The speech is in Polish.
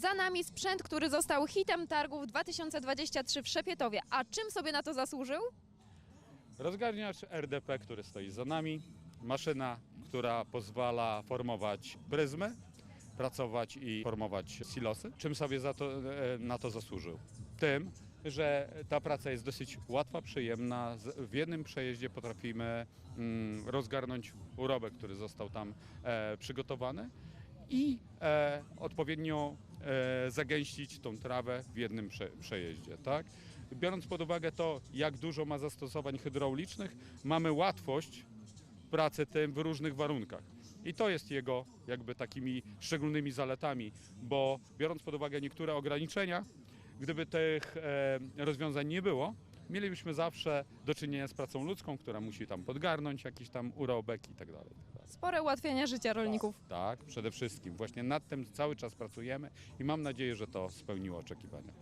Za nami sprzęt, który został hitem targów 2023 w Szepietowie. A czym sobie na to zasłużył? Rozgarniacz RDP, który stoi za nami, maszyna, która pozwala formować pryzmy, pracować i formować silosy. Czym sobie to, e, na to zasłużył? Tym, że ta praca jest dosyć łatwa, przyjemna. W jednym przejeździe potrafimy mm, rozgarnąć urobek, który został tam e, przygotowany i e, odpowiednio zagęścić tą trawę w jednym prze, przejeździe. Tak? Biorąc pod uwagę to, jak dużo ma zastosowań hydraulicznych, mamy łatwość pracy tym w różnych warunkach. I to jest jego jakby takimi szczególnymi zaletami, bo biorąc pod uwagę niektóre ograniczenia, gdyby tych e, rozwiązań nie było, mielibyśmy zawsze do czynienia z pracą ludzką, która musi tam podgarnąć jakiś tam urobek i tak dalej. tak. Spore ułatwienia życia rolników. Tak, przede wszystkim. Właśnie nad tym cały czas pracujemy i mam nadzieję, że to spełniło oczekiwania.